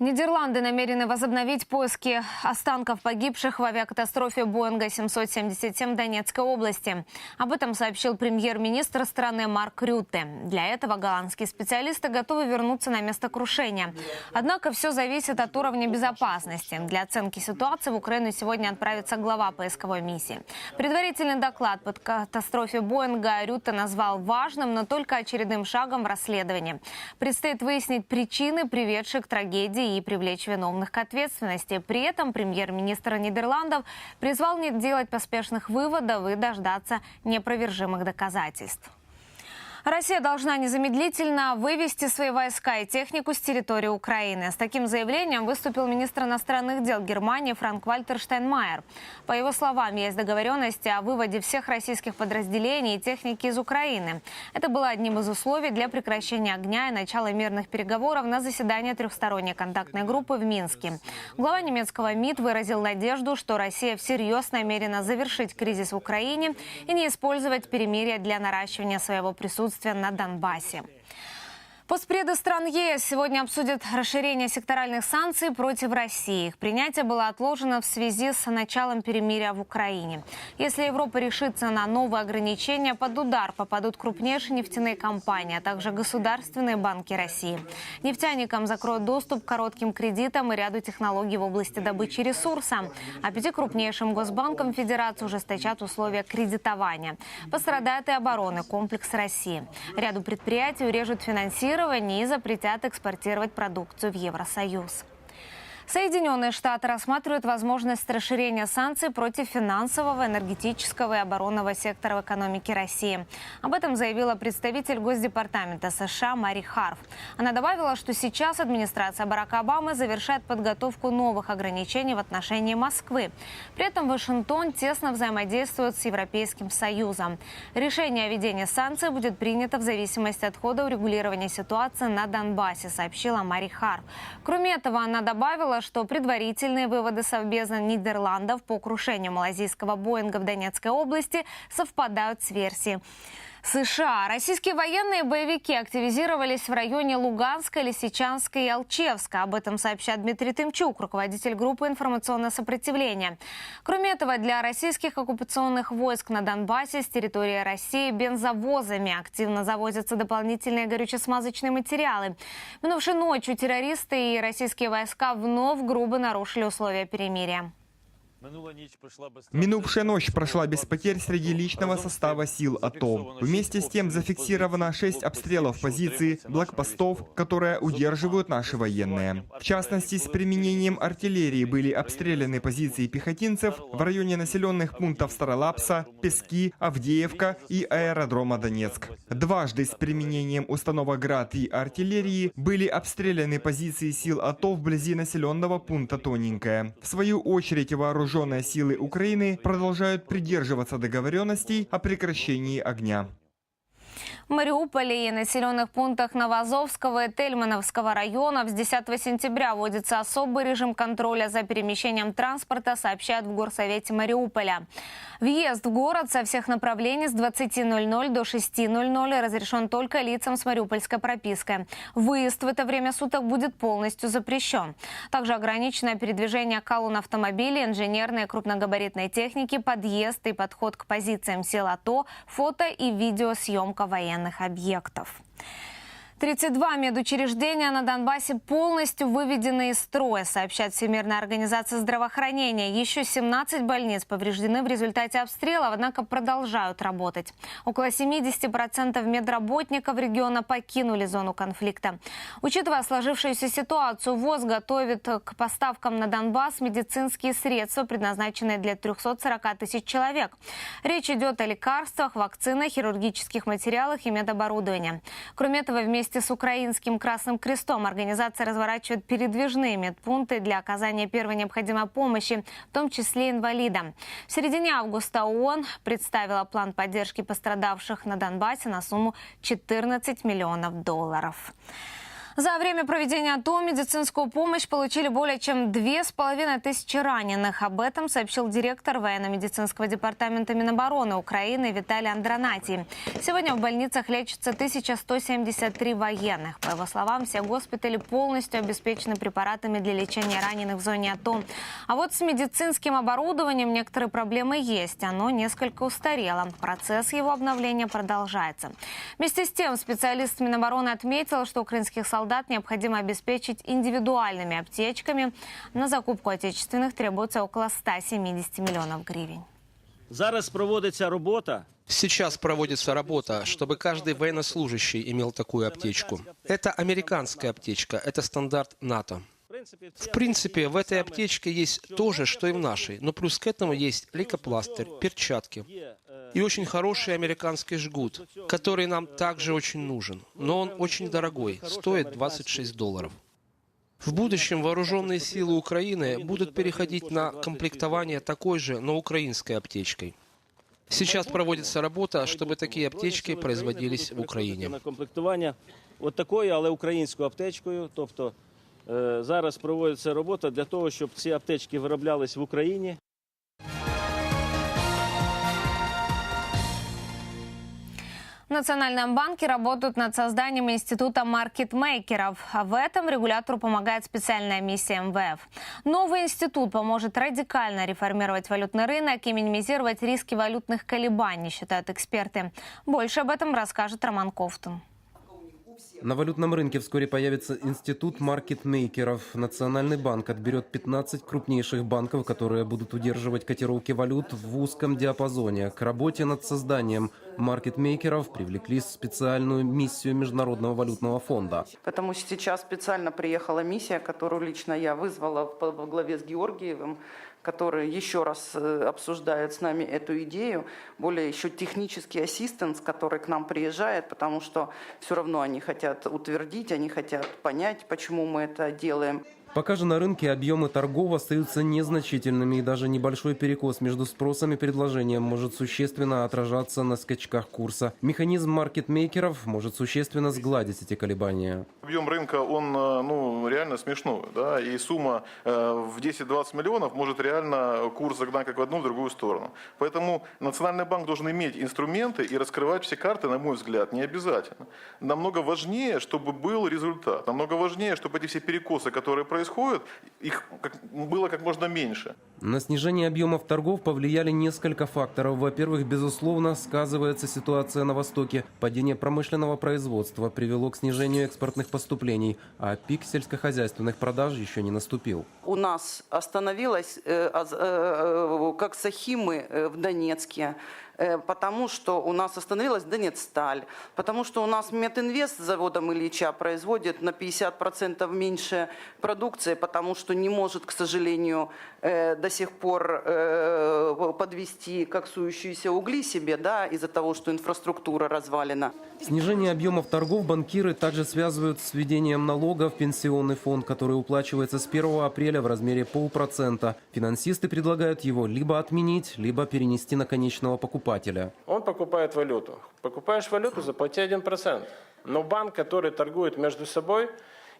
Нидерланды намерены возобновить поиски останков погибших в авиакатастрофе Боинга 777 в Донецкой области. Об этом сообщил премьер-министр страны Марк Рютте. Для этого голландские специалисты готовы вернуться на место крушения. Однако все зависит от уровня безопасности. Для оценки ситуации в Украину сегодня отправится глава поисковой миссии. Предварительный доклад под катастрофе Боинга Рютте назвал важным, но только очередным шагом в расследовании. Предстоит выяснить причины, приведшие к трагедии и привлечь виновных к ответственности. При этом премьер-министр Нидерландов призвал не делать поспешных выводов и дождаться непровержимых доказательств. Россия должна незамедлительно вывести свои войска и технику с территории Украины. С таким заявлением выступил министр иностранных дел Германии Франк Вальтер Штайнмайер. По его словам, есть договоренности о выводе всех российских подразделений и техники из Украины. Это было одним из условий для прекращения огня и начала мирных переговоров на заседании трехсторонней контактной группы в Минске. Глава немецкого МИД выразил надежду, что Россия всерьез намерена завершить кризис в Украине и не использовать перемирие для наращивания своего присутствия на Донбассе. Постпреды стран ЕС сегодня обсудят расширение секторальных санкций против России. Их принятие было отложено в связи с началом перемирия в Украине. Если Европа решится на новые ограничения, под удар попадут крупнейшие нефтяные компании, а также государственные банки России. Нефтяникам закроют доступ к коротким кредитам и ряду технологий в области добычи ресурса. А пяти крупнейшим госбанкам Федерации ужесточат условия кредитования. Пострадает и оборонный комплекс России. Ряду предприятий урежут финансирование и запретят экспортировать продукцию в Евросоюз. Соединенные Штаты рассматривают возможность расширения санкций против финансового, энергетического и оборонного сектора в экономике России. Об этом заявила представитель Госдепартамента США Мари Харф. Она добавила, что сейчас администрация Барака Обамы завершает подготовку новых ограничений в отношении Москвы. При этом Вашингтон тесно взаимодействует с Европейским Союзом. Решение о введении санкций будет принято в зависимости от хода урегулирования ситуации на Донбассе, сообщила Мари Харф. Кроме этого, она добавила, что предварительные выводы Совбеза Нидерландов по крушению малазийского Боинга в Донецкой области совпадают с версией. США. Российские военные боевики активизировались в районе Луганска, Лисичанска и Алчевска. Об этом сообщает Дмитрий Тымчук, руководитель группы «Информационное сопротивление». Кроме этого, для российских оккупационных войск на Донбассе с территории России бензовозами активно завозятся дополнительные горюче-смазочные материалы. Минувшей ночью террористы и российские войска вновь грубо нарушили условия перемирия. Минувшая ночь прошла без потерь среди личного состава сил АТО. Вместе с тем зафиксировано шесть обстрелов позиций блокпостов, которые удерживают наши военные. В частности, с применением артиллерии были обстреляны позиции пехотинцев в районе населенных пунктов Старолапса, Пески, Авдеевка и аэродрома Донецк. Дважды с применением установок ГРАД и артиллерии были обстреляны позиции сил АТО вблизи населенного пункта Тоненькое. В свою очередь вооруженные вооруженные силы Украины продолжают придерживаться договоренностей о прекращении огня. Мариуполе и населенных пунктах Новозовского и Тельмановского районов с 10 сентября вводится особый режим контроля за перемещением транспорта, сообщают в Горсовете Мариуполя. Въезд в город со всех направлений с 20.00 до 6.00 разрешен только лицам с мариупольской пропиской. Выезд в это время суток будет полностью запрещен. Также ограничено передвижение колонн автомобилей, инженерной и крупногабаритной техники, подъезд и подход к позициям сил АТО, фото и видеосъемка военных объектов. 32 медучреждения на Донбассе полностью выведены из строя, сообщает Всемирная организация здравоохранения. Еще 17 больниц повреждены в результате обстрелов, однако продолжают работать. Около 70% медработников региона покинули зону конфликта. Учитывая сложившуюся ситуацию, ВОЗ готовит к поставкам на Донбасс медицинские средства, предназначенные для 340 тысяч человек. Речь идет о лекарствах, вакцинах, хирургических материалах и медоборудовании. Кроме этого, вместе Вместе с Украинским Красным Крестом организация разворачивает передвижные медпункты для оказания первой необходимой помощи, в том числе инвалидам. В середине августа ООН представила план поддержки пострадавших на Донбассе на сумму 14 миллионов долларов. За время проведения АТО медицинскую помощь получили более чем две с половиной тысячи раненых. Об этом сообщил директор военно-медицинского департамента Минобороны Украины Виталий Андронатий. Сегодня в больницах лечатся 1173 военных. По его словам, все госпитали полностью обеспечены препаратами для лечения раненых в зоне АТО. А вот с медицинским оборудованием некоторые проблемы есть. Оно несколько устарело. Процесс его обновления продолжается. Вместе с тем, специалист Минобороны отметил, что украинских солдат необходимо обеспечить индивидуальными аптечками. На закупку отечественных требуется около 170 миллионов гривен. Зараз проводиться робота. Сейчас проводится работа, чтобы каждый военнослужащий имел такую аптечку. Это американская аптечка, это стандарт НАТО. В принципе, в этой аптечке есть то же, что и в нашей, но плюс к этому есть лейкопластырь, перчатки и очень хороший американский жгут, который нам также очень нужен, но он очень дорогой, стоит 26 долларов. В будущем вооруженные силы Украины будут переходить на комплектование такой же, но украинской аптечкой. Сейчас проводится работа, чтобы такие аптечки производились в Україні. На комплектування от такою, але українською аптечкою. Тобто е, зараз проводиться робота для того, щоб ці аптечки вироблялись в Україні. В Национальном банке работают над созданием института маркетмейкеров. А в этом регулятору помогает специальная миссия МВФ. Новый институт поможет радикально реформировать валютный рынок и минимизировать риски валютных колебаний, считают эксперты. Больше об этом расскажет Роман Ковтун. На валютном рынке вскоре появится институт маркетмейкеров. Национальный банк отберет 15 крупнейших банков, которые будут удерживать котировки валют в узком диапазоне. К работе над созданием маркетмейкеров привлекли специальную миссию Международного валютного фонда. Потому что сейчас специально приехала миссия, которую лично я вызвала во главе с Георгиевым, который еще раз э, обсуждает с нами эту идею. Более еще технический ассистент, который к нам приезжает, потому что все равно они хотят утвердить, они хотят понять, почему мы это делаем. Пока же на рынке объемы торгов остаются незначительными, и даже небольшой перекос между спросом и предложением может существенно отражаться на скачках курса. Механизм маркетмейкеров может существенно сгладить эти колебания. Объем рынка, он э, ну, реально смешной, да, и сумма э, в 10-20 миллионов может реально курс загнать как в одну, в другую сторону. Поэтому Национальный банк должен иметь инструменты и раскрывать все карты, на мой взгляд, не обязательно. Намного важнее, чтобы был результат, намного важнее, чтобы эти все перекосы, которые происходят, их как- было как можно меньше. На снижение объемов торгов повлияли несколько факторов. Во-первых, безусловно, сказывается ситуация на Востоке. Падение промышленного производства привело к снижению экспортных поступлений, а пик сельскохозяйственных продаж еще не наступил. У нас остановилась, э, аз- э, э, как Сахимы в Донецке, потому что у нас остановилась Донецсталь, потому что у нас Метинвест с заводом Ильича производит на 50% меньше продукции, потому что не может, к сожалению, э, до сих пор э, подвести коксующиеся угли себе, да, из-за того, что инфраструктура развалена. Снижение объемов торгов банкиры также связывают с введением налога в пенсионный фонд, который уплачивается с 1 апреля в размере полпроцента. Финансисты предлагают его либо отменить, либо перенести на конечного покупателя. Он покупает валюту. Покупаешь валюту, заплати 1%. Но банк, который торгует между собой,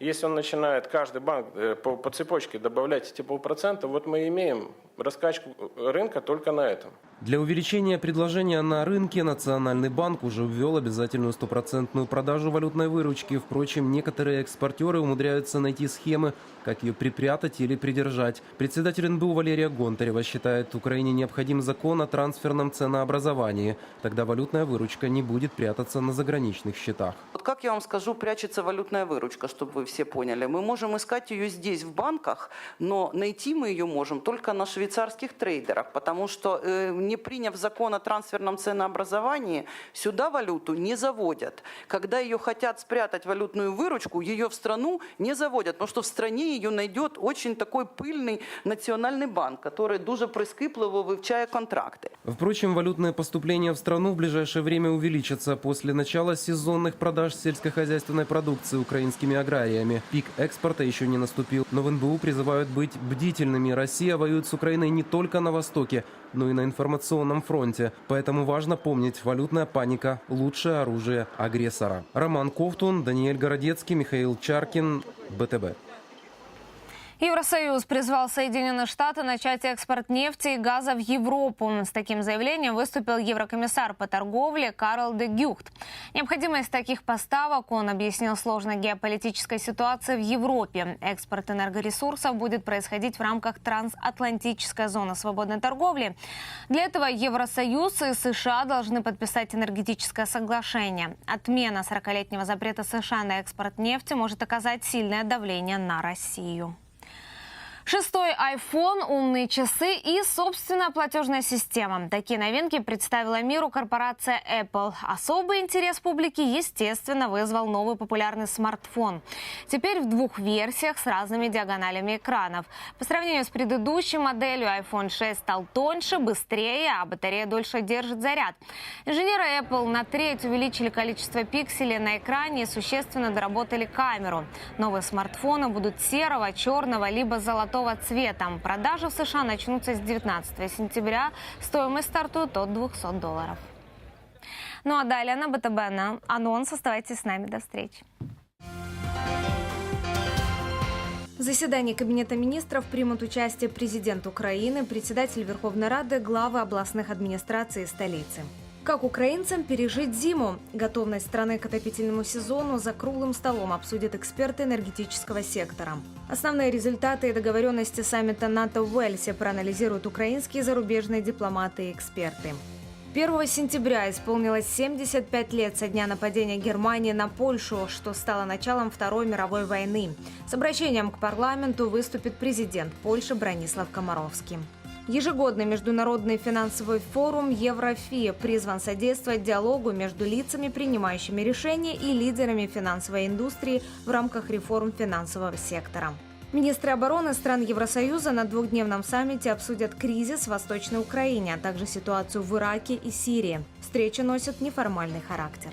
если он начинает каждый банк э, по, по цепочке добавлять эти полпроцента, вот мы имеем раскачку рынка только на этом. Для увеличения предложения на рынке Национальный банк уже ввел обязательную стопроцентную продажу валютной выручки. Впрочем, некоторые экспортеры умудряются найти схемы, как ее припрятать или придержать. Председатель НБУ Валерия Гонтарева считает, Украине необходим закон о трансферном ценообразовании. Тогда валютная выручка не будет прятаться на заграничных счетах. Вот как я вам скажу, прячется валютная выручка, чтобы вы все поняли. Мы можем искать ее здесь, в банках, но найти мы ее можем только на швейцарских трейдерах, потому что э, не приняв закон о трансферном ценообразовании, сюда валюту не заводят. Когда ее хотят спрятать валютную выручку, ее в страну не заводят, потому что в стране ее найдет очень такой пыльный национальный банк, который дуже прискіпливо вивчає контракти. Впрочем, валютные поступления в страну в ближайшее время увеличатся после начала сезонных продаж сельскохозяйственной продукции украинскими аграриями. Пик экспорта еще не наступил, но в НБУ призывают быть бдительными. Россия воюет с Украиной не только на Востоке, но и на информационном фронте. Поэтому важно помнить, валютная паника – лучшее оружие агрессора. Роман Ковтун, Даниэль Городецкий, Михаил Чаркин, БТБ. Евросоюз призвал Соединенные Штаты начать экспорт нефти и газа в Европу. С таким заявлением выступил еврокомиссар по торговле Карл де Гюхт. Необходимость таких поставок он объяснил сложной геополитической ситуации в Европе. Экспорт энергоресурсов будет происходить в рамках трансатлантической зоны свободной торговли. Для этого Евросоюз и США должны подписать энергетическое соглашение. Отмена 40-летнего запрета США на экспорт нефти может оказать сильное давление на Россию. Шестой iPhone, умные часы и собственная платежная система. Такие новинки представила миру корпорация Apple. Особый интерес публики, естественно, вызвал новый популярный смартфон. Теперь в двух версиях с разными диагоналями экранов. По сравнению с предыдущей моделью, iPhone 6 стал тоньше, быстрее, а батарея дольше держит заряд. Инженеры Apple на треть увеличили количество пикселей на экране и существенно доработали камеру. Новые смартфоны будут серого, черного либо золотого цвета. Продажи в США начнутся с 19 сентября. Стоимость стартует от 200 долларов. Ну а далее на БТБ на анонс. Оставайтесь с нами. До встречи. В заседании Кабинета министров примут участие президент Украины, председатель Верховной Рады, главы областных администраций столицы. Как украинцам пережить зиму? Готовность страны к отопительному сезону за круглым столом обсудят эксперты энергетического сектора. Основные результаты и договоренности саммита НАТО в Уэльсе проанализируют украинские и зарубежные дипломаты и эксперты. 1 сентября исполнилось 75 лет со дня нападения Германии на Польшу, что стало началом Второй мировой войны. С обращением к парламенту выступит президент Польши Бронислав Комаровский. Ежегодный международный финансовый форум Еврофи призван содействовать диалогу между лицами, принимающими решения и лидерами финансовой индустрии в рамках реформ финансового сектора. Министры обороны стран Евросоюза на двухдневном саммите обсудят кризис в Восточной Украине, а также ситуацию в Ираке и Сирии. Встреча носит неформальный характер.